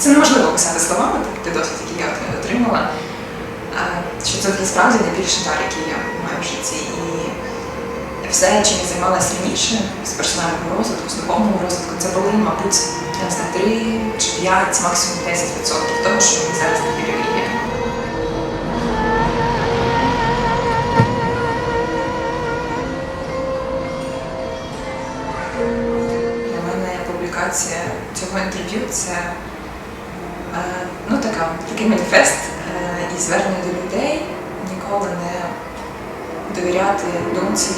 Це неможливо описати словами, той досвід, який я от отримала. Що це насправді найбільший дар, який я маю в житті. І все, чим я займалася раніше, з персонального розвитку, з духовного розвитку, це були, мабуть, я не знаю, 3 чи 5, максимум 10% того, що мені зараз не релігія. Для мене публікація цього інтерв'ю це ну, така, такий маніфест е, і звернення до людей ніколи не довіряти думці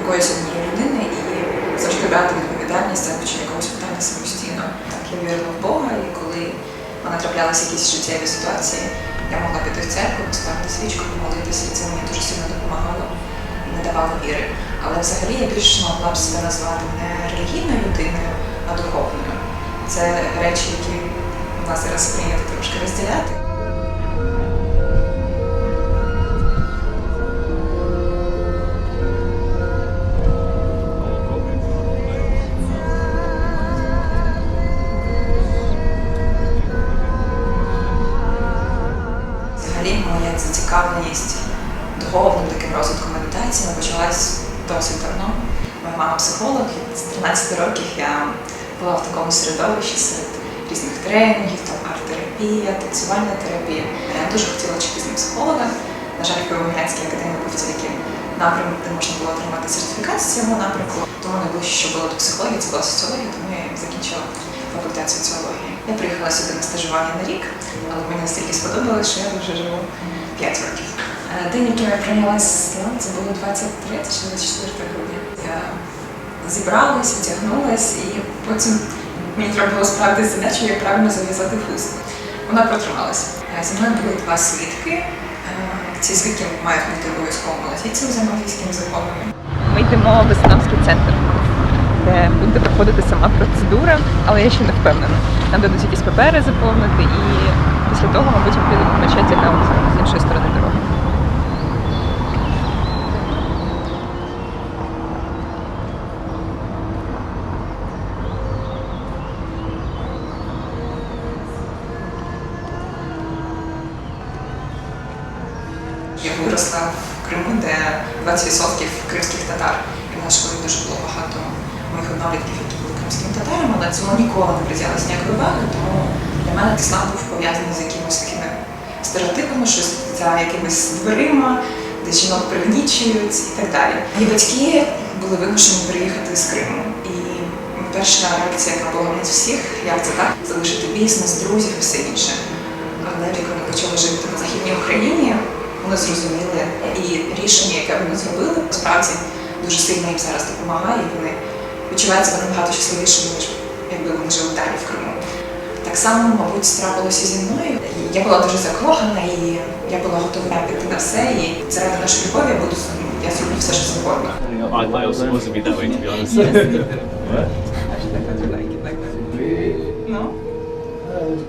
якоїсь однієї людини і завжди брати відповідальність за вивчення якогось питання самостійно. Так, я вірила в Бога, і коли мене траплялися якісь життєві ситуації, я могла піти в церкву, поставити свічку, помолитися, і це мені дуже сильно допомагало і не давало віри. Але взагалі я більше могла б себе назвати не релігійною людиною, а духовною. Це речі, які у зараз прийнято трошки розділяти. Взагалі моя зацікавленість духовним таким розвитком медитації почалась досить давно. Моя мама психолог, і з 13 років я була в такому середовищі серед різних тренінгів, там арт-терапія, танцювальна терапія. Я дуже хотіла вчитися на психолога. На жаль, в Києво-Могилянській академії був тільки напрямок, де можна було отримати сертифікат з цього напрямку. Тому найближче, що було до психології, це була соціологія, тому я закінчила факультет соціології. Я приїхала сюди на стажування на рік, але мені настільки сподобалося, що я вже живу 5 років. Е, День, яким я прийняла слав, це було 23 чи 24 грудня. Я зібралась, одягнулась і потім мені треба було справити задачу, як правильно зав'язати хустку. Вона протрималася. Е, Зі мною були два свідки. Е, Ці свідки мають бути обов'язково малазійцями за малазійськими законами. Ми йдемо в ісламський центр, де буде проходити сама процедура, але я ще не впевнена. Нам дадуть якісь папери заповнити, і після того, мабуть, ми підемо в мечеть, яка з іншої сторони Я виросла в Криму, де 20% кримських татар. І в нашій школі дуже було багато моїх однолітків, які були кримськими татарами, але цьому ніколи не приділялася ніякої уваги, тому для мене іслам був пов'язаний з якимось такими стереотипами, що за якимись дверима, де жінок пригнічують і так далі. Мої батьки були вимушені приїхати з Криму. І перша реакція, яка була в нас всіх, як це так, залишити бізнес, друзів і все інше. Але як вони почали жити на Західній Україні, вони зрозуміли і рішення, яке вони зробили, справді дуже сильно їм зараз допомагає. І вони відчувають себе набагато щасливішими, ніж якби вони жили далі в Криму. Так само, мабуть, трапилося зі мною. Я була дуже закохана, і я була готова піти на все. І заради нашої любові я буду я зроблю все, що завгодно. I, I also wasn't be that way, to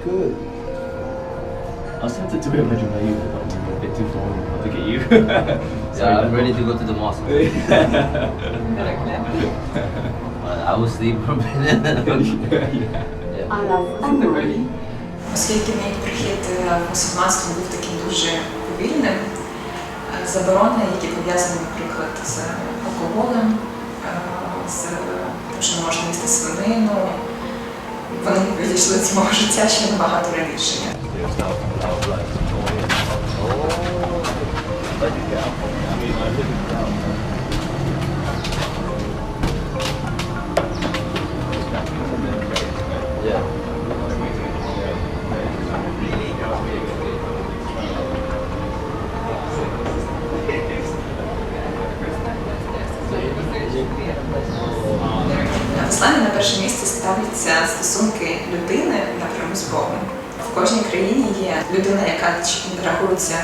good. Imagine that you too formal to get you. Yeah, I'm ready to go to the mosque. I will sleep for a minute. yeah. yeah. Оскільки мій прихід в мусульманство був таким дуже повільним, е, заборони, які пов'язані, наприклад, з алкоголем, е, з тим, що не можна їсти свинину, вони відійшли з мого життя ще набагато раніше. В на перше місце ставляться стосунки людини напряму з Богом. В кожній країні є людина, яка рахується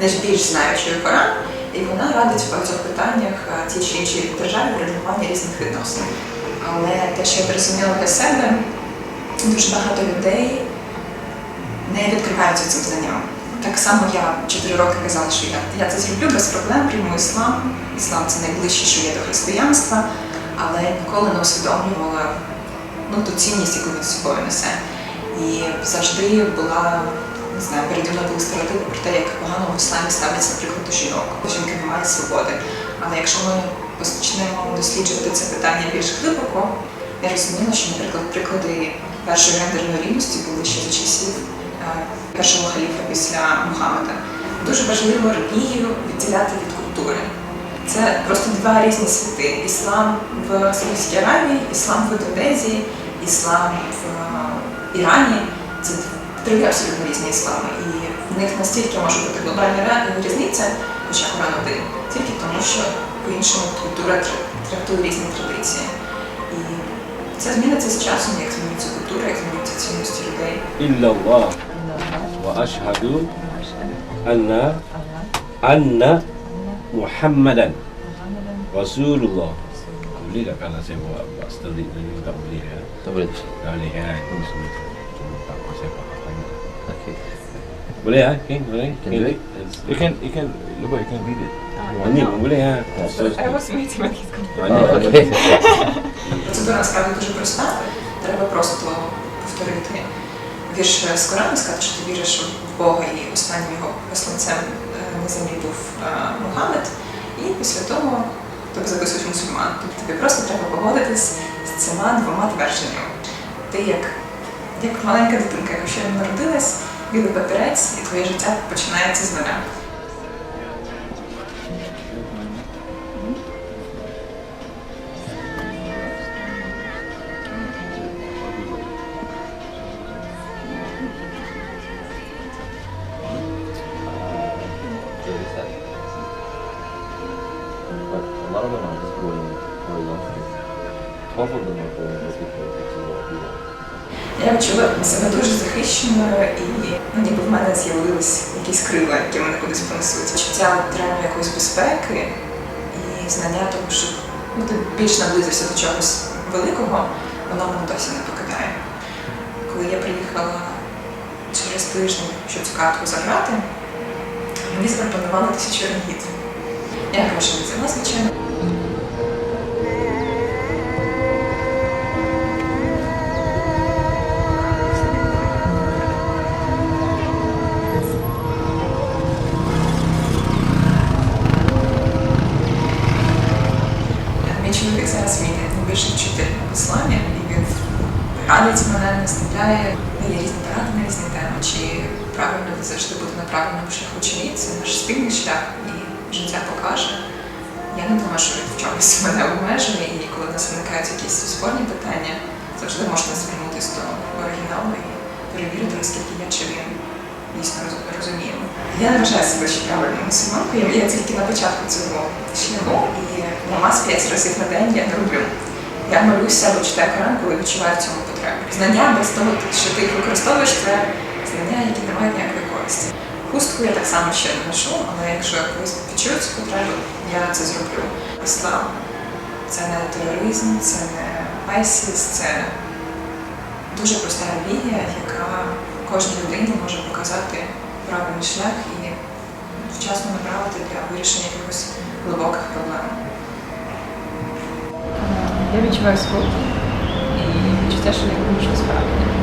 найбільш знаючою Коран, і вона радить в багатьох питаннях тій чи іншій державі в різних відносин. Але те, що я зрозуміла для себе, дуже багато людей не відкриваються цим знанням. Так само я 4 роки казала, що я, я це зроблю без проблем, прийму іслам. Іслам це найближче, що є до християнства, але ніколи не усвідомлювала ну, ту цінність, яку він з собою несе. І завжди була, не знаю, переді мною були стереотипи про те, як погано в ісламі ставляться, наприклад, до жінок. Жінки не мають свободи. Але якщо ми почнемо досліджувати це питання більш глибоко, я розуміла, що, наприклад, приклади першої гендерної рівності були ще за часів е, першого халіфа після Мухаммеда. Дуже важливо релігію відділяти від культури. Це просто два різні світи. Іслам в Саудівській Аравії, іслам в Індонезії, іслам в Ірані. Це три абсолютно різні іслами. І в них настільки може бути глобальна ре- різниця, хоча Коран один, тільки тому, що по-іншому культура тр- трактує різні традиції. І це зміниться з часом, як змінюється культура, як змінюються цінності людей. إلا الله وأشهد أن أن محمدا رسول الله boleh tak kalau saya buat buat sterik tadi tak boleh ya Tak boleh. ah okay boleh Can do it? you can you can lupa you can read it ni pun boleh ah I was waiting when he's going. Okay. Процедура насправді дуже проста. Треба просто повторити вірш з Корану, сказати, що ти віриш в Бога і останнім його посланцем на землі був е, Мухаммед. І після того тобі записують мусульман. Тобто тобі просто треба погодитись з цими двома твердженнями. Ти як, як маленька дитинка, яка ще не народилась, білий папірець, і твоє життя починається з нуля. A lot of them are just going for a long time. Twelve of them are going looking for a particular hero. Я відчула себе дуже захищеною, і ну, ніби в мене з'явились якісь крила, які мене кудись понесуть. Відчуття реально якоїсь безпеки і знання того, що ну, ти більш наблизився до чогось великого, воно мене досі не покидає. Коли я приїхала через тиждень, щоб цю картку заграти, мені запропонували тисячу рингіт. Я гроші не взяла, звичайно. Чоловік зараз мій найбільший вчитель ісламі, і він радить мене, наставляє, дає різні поради на різні теми, чи правильно завжди бути на правильному шляху чи ні. Це наш спільний шлях, і життя покаже. Я не думаю, що він в чомусь мене обмежує, і коли в нас виникають якісь спорні питання, завжди можна звернутися до оригіналу і перевірити, наскільки я чи він дійсно розуміємо. Я не вважаю себе ще правильною мусульманкою, я тільки на початку цього шляху, і намаз п'ять разів на день я не роблю. Я молюся або читаю Коран, коли відчуваю в цьому потребу. Знання без того, що ти їх використовуєш, це знання, які не мають ніякої користі. Хустку я так само ще не ношу, але якщо я колись відчую цю потребу, я це зроблю. Іслам це не тероризм, це не ISIS, це дуже проста релігія, яка кожній людині показати правильний шлях і вчасно направити для вирішення якихось глибоких проблем. Я відчуваю спокій і відчуття, що я роблю щось правильне.